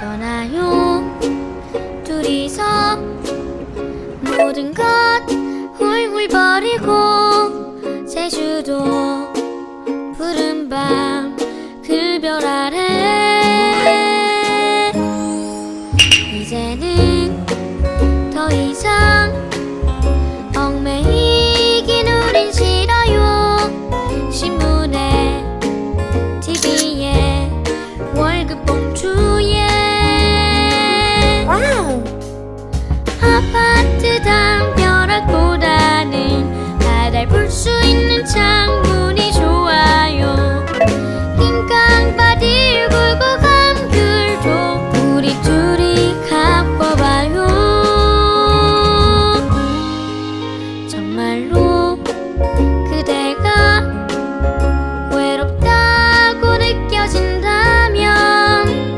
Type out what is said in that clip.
떠나요. 둘이서 모든 것 훌훌 버리고 제주도 푸른 밤 그별 아래. 이제는